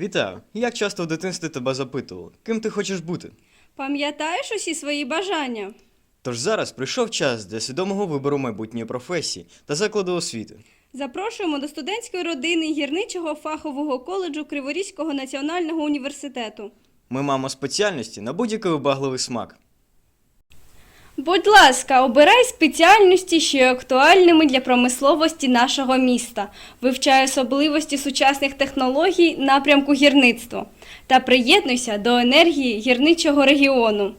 Вітаю! Як часто в дитинстві тебе запитували, ким ти хочеш бути? Пам'ятаєш усі свої бажання? Тож зараз прийшов час для свідомого вибору майбутньої професії та закладу освіти. Запрошуємо до студентської родини гірничого фахового коледжу Криворізького національного університету. Ми маємо спеціальності на будь-який вибагливий смак. Будь ласка, обирай спеціальності, що є актуальними для промисловості нашого міста, вивчай особливості сучасних технологій напрямку гірництва та приєднуйся до енергії гірничого регіону.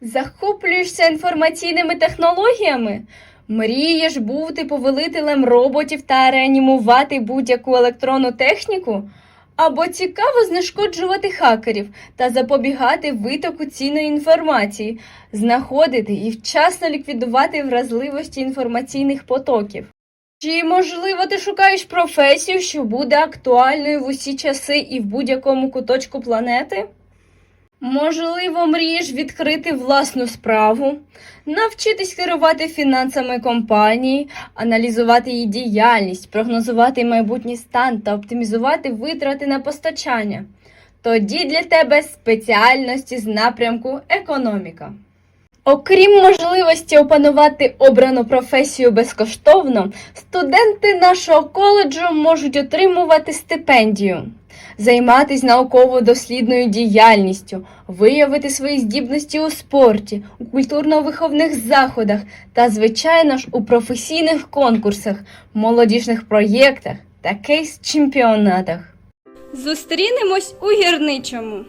Захоплюєшся інформаційними технологіями? Мрієш бути повелителем роботів та реанімувати будь-яку електронну техніку? Або цікаво знешкоджувати хакерів та запобігати витоку цінної інформації, знаходити і вчасно ліквідувати вразливості інформаційних потоків. Чи, можливо, ти шукаєш професію, що буде актуальною в усі часи і в будь-якому куточку планети? Можливо, мрієш відкрити власну справу, навчитись керувати фінансами компанії, аналізувати її діяльність, прогнозувати майбутній стан та оптимізувати витрати на постачання. Тоді для тебе спеціальності з напрямку економіка. Окрім можливості опанувати обрану професію безкоштовно, студенти нашого коледжу можуть отримувати стипендію, займатися науково-дослідною діяльністю, виявити свої здібності у спорті, у культурно-виховних заходах та, звичайно ж, у професійних конкурсах, молодіжних проєктах та кейс-чемпіонатах. Зустрінемось у гірничому.